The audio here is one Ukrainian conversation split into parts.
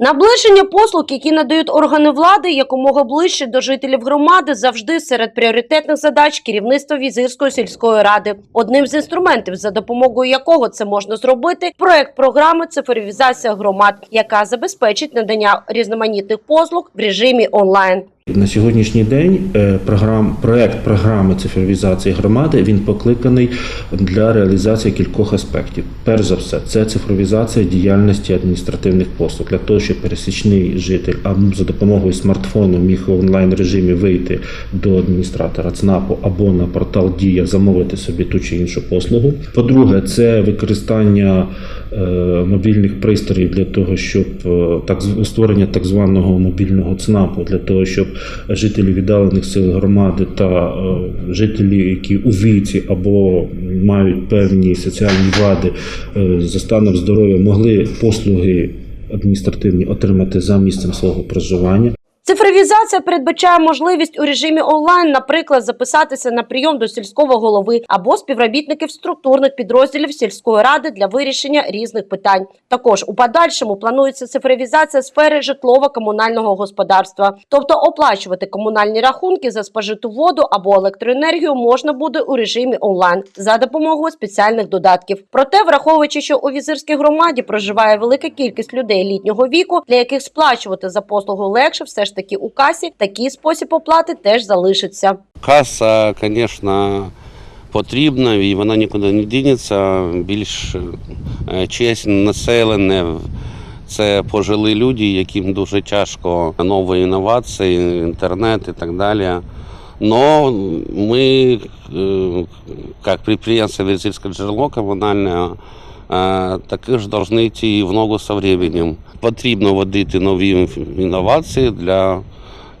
Наближення послуг, які надають органи влади, якомога ближче до жителів громади, завжди серед пріоритетних задач керівництва Візирської сільської ради. Одним з інструментів, за допомогою якого це можна зробити, проект програми цифровізація громад, яка забезпечить надання різноманітних послуг в режимі онлайн. На сьогоднішній день е, програм, проект програми цифровізації громади він покликаний для реалізації кількох аспектів. Перш за все, це цифровізація діяльності адміністративних послуг для того, щоб пересічний житель а за допомогою смартфону міг в онлайн режимі вийти до адміністратора ЦНАПу або на портал Дія замовити собі ту чи іншу послугу. По-друге, це використання е, мобільних пристроїв для того, щоб е, так створення так званого мобільного ЦНАПу для того, щоб жителі віддалених сил громади та е, жителі, які у віці або мають певні соціальні вади е, за станом здоров'я, могли послуги адміністративні отримати за місцем свого проживання. Цифровізація передбачає можливість у режимі онлайн, наприклад, записатися на прийом до сільського голови або співробітників структурних підрозділів сільської ради для вирішення різних питань. Також у подальшому планується цифровізація сфери житлово-комунального господарства, тобто оплачувати комунальні рахунки за спожиту воду або електроенергію можна буде у режимі онлайн за допомогою спеціальних додатків. Проте, враховуючи, що у візирській громаді проживає велика кількість людей літнього віку, для яких сплачувати за послугу легше, все ж таки у касі такий спосіб оплати теж залишиться. Каса, звісно, потрібна і вона нікуди не дінеться. Більш е, чесне населене. Це пожили люди, яким дуже тяжко нові інновації, інтернет і так далі. Но ми, е, як підприємство Візирське джерело комунальне, також повинні йти в ногу з часом. Потрібно вводити нові інновації для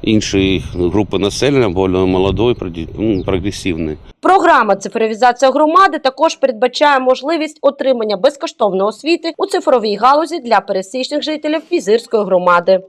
іншої групи населення, більш молодої, ну, прогресивної. Програма цифровізація громади також передбачає можливість отримання безкоштовної освіти у цифровій галузі для пересічних жителів візирської громади.